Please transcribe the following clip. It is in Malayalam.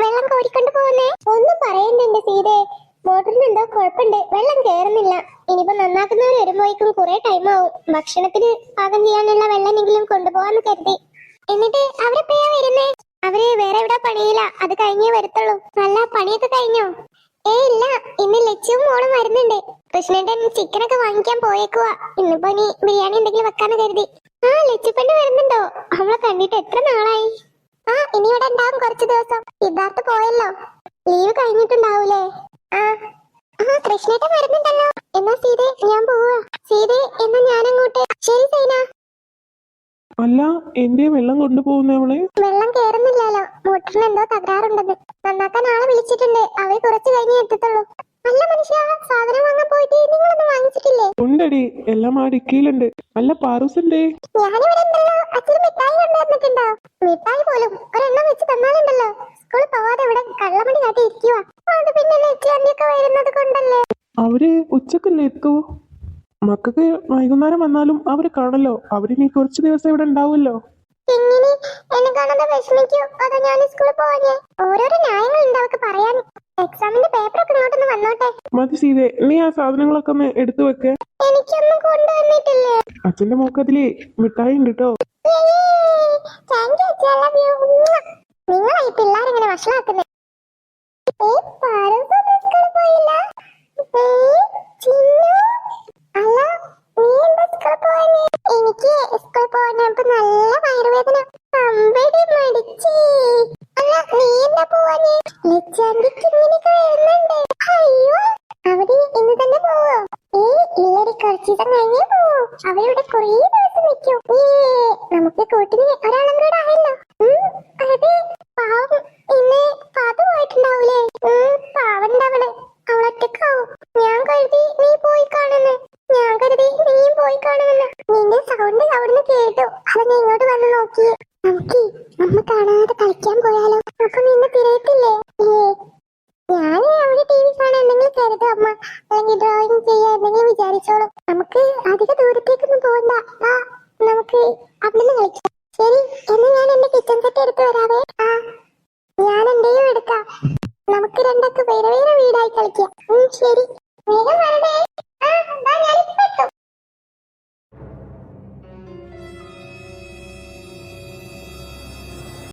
വെള്ളം കോരിക്കൊണ്ട് പോകുന്നേ? ഒന്നും പറയണ്ടെന്റെ സീതേ. മോട്ടറിന് എന്തോ കുഴപ്പമുണ്ട്. വെള്ളം കേറുന്നില്ല ഇനിയിപ്പോ നന്നാക്കുന്നവർ വരുമ്പോഴേക്കും കുറെ ടൈം ആവും. ഭക്ഷണത്തിന് പാകം ചെയ്യാനുള്ള വെള്ളമെങ്കിലും കൊണ്ടുപോകാന്ന് കരുതി. എന്നിട്ട് അവരെപ്പോഴാ വരുന്നേ? അവർ വേറെ എവിടെ പണിയില്ല. അത് കഴിഞ്ഞേ വരത്തുള്ളൂ. നല്ല പണിയൊക്കെ കഴിഞ്ഞോ? ഏ ഇല്ല. ഇന്ന് ലച്ചുവും മോളും വരുന്നുണ്ട്. കൃഷ്ണേട്ടൻ ചിക്കനൊക്കെ വാങ്ങിക്കാൻ പോയേക്കുവാ. ഇന്നിപ്പോ നീ ബിരിയാണി എന്തെങ്കിലും വെക്കാന്ന് കരുതി. ആ ലച്ചുപ്പെണ്ണ് വരുന്നുണ്ടോ? അവളെ കണ്ടിട്ട് എത്ര നാളായി? ഇവിടെ ഉണ്ടാവും കുറച്ചു ദിവസം. സിദ്ധാർത്ഥ പോയല്ലോ. ലീവ് കഴിഞ്ഞിട്ടുണ്ടാവൂലേ? ആ. ആ കൃഷ്ണേട്ടൻ വരുന്നുണ്ടല്ലോ. എന്നാ സീതേ ഞാൻ പോവാ. സീതേ എന്നാ ഞാൻ അങ്ങോട്ട് ശരി സൈന അല്ല എന്റെ വെള്ളം കൊണ്ടുപോകുന്ന അവളെ? വെള്ളം കേറുന്നില്ലല്ലോ. മോട്ടറിന് എന്തോ തകരാറുണ്ടെന്ന്. നന്നാക്കാൻ ആളെ വിളിച്ചിട്ടുണ്ട്. അവർ കുറച്ച് കഴിഞ്ഞേ എത്തത്തുള്ളൂ. അല്ല മനുഷ്യ സാധനം വാങ്ങാൻ പോയിട്ട് നിങ്ങളൊന്നും വാങ്ങിച്ചിട്ടില്ലേ? ഉണ്ടടി എല്ലാം ആ ഡിക്കിയിലുണ്ട്. അല്ല പാറൂസന്റെ ഞാനിവിടെ ഉണ്ടല്ലോ അച്ഛന് മിഠായി കൊണ്ടുവന്നിട്ടുണ്ടോ മിഠായി പോലും ഒരെണ്ണം വെച്ച് തന്നാലുണ്ടല്ലോ. സ്കൂളിൽ പോവാതെ ഇവിടെ കള്ളമണി കാട്ടി ഇരിക്കുക അത് പിന്നെ നെറ്റിയാണ്ടിയൊക്കെ വരുന്നത് കൊണ്ടല്ലേ? അവർ ഉച്ചക്കല്ലേ എത്തൂ? മക്കൾക്ക് വൈകുന്നേരം വന്നാലും അവർ കാണല്ലോ. അവരിനി കുറച്ച് ദിവസം ഇവിടെ ഉണ്ടാവുമല്ലോ. എങ്ങനെ? എന്നെ കാണാതെ വിഷമിക്കോ. അതോ ഞാൻ സ്കൂളിൽ പോവാഞ്ഞേ. ഓരോരോ ന്യായങ്ങളുണ്ട് അവർക്ക് പറയാൻ എക്സാമിന്റെ പേപ്പറൊക്കെ ഇങ്ങോട്ടൊന്ന് വന്നോട്ടെ? മതി സീതേ നീ ആ സാധനങ്ങളൊക്കെ ഒന്ന് എടുത്തു വെക്ക്. എനിക്കൊന്നും കൊണ്ടുവന്നിട്ടില്ലേ? അച്ഛന്റെ മോക്കതിൽ മിഠായി ഉണ്ട് കേട്ടോ നിങ്ങളാ ഈ പിള്ളേരിങ്ങനെ വഷളാക്കുന്നത് ഏ പാരൂസ് സ്കൂളിൽ പോയില്ല? ഏ ചിന്നു? അല്ല നീ എന്താ സ്കൂളിൽ പോവാഞ്ഞേ എനിക്ക് സ്കൂളിൽ പോവാനപ്പോ നല്ല വയറുവേദന. അമ്പടി മടിച്ചേ. അല്ല നീ എന്താ പോവാഞ്ഞേ? ലച്ചാന്റിക്ക് ഇല്ലടി കുറച്ച് ദിവസം കഴിഞ്ഞേ പോവോ അവരിവിടെ കുറേ ദിവസം നിൽക്കൂ. നമുക്ക് കൂട്ടിന് ഒരാളും കൂടെ ആയല്ലോ അതെ. പാവം. ഇന്ന് പാത്തു പോയിട്ടുണ്ടാവൂലേ? പാവണ്ടവൾ അവളൊറ്റക്കാവും. ഞാൻ കരുതി നീ പോയി കാണുന്നു. ഞാൻ കരുതി നീയും പോയി കാണുമെന്ന്. നിന്റെ സൗണ്ട് അവിടുന്ന് കേട്ടു. അത് നീ ഇങ്ങോട്ട് വന്ന് നോക്കി നമുക്ക് നമ്മ കാണാതെ കളിക്കാൻ പോയാലോ അപ്പൊ നിന്നെ തിരയത്തില്ലേ ഏ ഞാൻ അവിടെ ടി വി കാണാൻ അമ്മ. അല്ലെങ്കിൽ ഡ്രോയിങ് ചെയ്യാൻ എന്തെങ്കിലും വിചാരിച്ചോളൂ. നമുക്ക് അധിക ദൂരത്തേക്കൊന്നും പോകണ്ട ആ നമുക്ക് അവിടുന്ന് കളിക്കാം. ശരി എന്ന് ഞാൻ എന്റെ കിച്ചൺ സെറ്റ് എടുത്തു വരാവേ. ആ ഞാൻ എന്റെയും എടുക്കാം. നമുക്ക് രണ്ടൊക്കെ വേറെ വേറെ വീടായി കളിക്കാം. ശരി.